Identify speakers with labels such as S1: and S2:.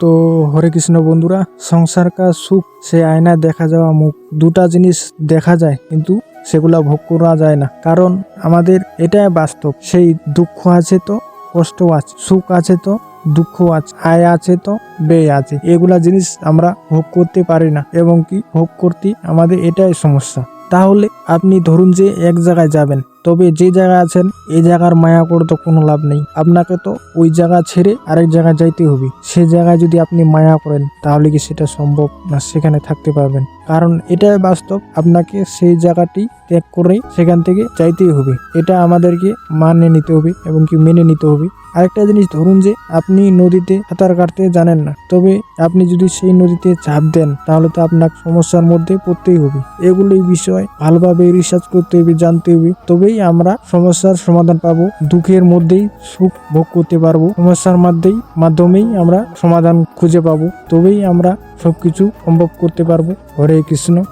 S1: তো হরে কৃষ্ণ বন্ধুরা, সংসার কা সুখ, সে আয়নায় দেখা যাওয়া মুখ। দুটা জিনিস দেখা যায়, কিন্তু সেগুলা ভোগ করা যায় না। কারণ আমাদের এটাই বাস্তব, সেই দুঃখ আছে তো, কষ্ট আছে, সুখ আছে তো, দুঃখ আছে, আয় আছে তো, ব্যয় আছে। এগুলা জিনিস আমরা ভোগ করতে পারি না, এবং কি? ভোগ করতে আমাদের এটাই সমস্যা। তাহলে আপনি ধরুন যে এক জায়গায় যাবেন, তবে যে জায়গায় আছেন এই জায়গার মায়া করে তো কোনো লাভ নেই। আপনাকে তো ওই জায়গা ছেড়ে আরেক জায়গায় যাইতে হবে। সে জায়গায় যদি আপনি মায়া করেন, তাহলে কি সেটা সম্ভব না? সেখানে থাকতে পারবেন। কারণ এটাই বাস্তব, আপনাকে সেই জায়গাটি ত্যাগ করে সেখান থেকে যাইতেই হবে। এটা আমাদেরকে মানে নিতে হবে এবং কি মেনে নিতে হবে। আরেকটা জিনিস, ধরুন যে আপনি নদীতে সাঁতার কাটতে জানেন না, তবে আপনি যদি সেই নদীতে ঝাঁপ দেন, তাহলে তো আপনার সমস্যার মধ্যে পড়তেই হবে। এগুলোই বিষয় ভালোভাবে রিসার্চ করতে হবে, জানতে হবে, তবেই আমরা সমস্যার সমাধান পাবো, দুঃখের মধ্যেই সুখ ভোগ করতে পারব, সমস্যার মধ্যেই, মাধ্যমেই আমরা সমাধান খুঁজে পাবো, তবেই আমরা সবকিছু সম্ভব করতে পারব। হরে কৃষ্ণ।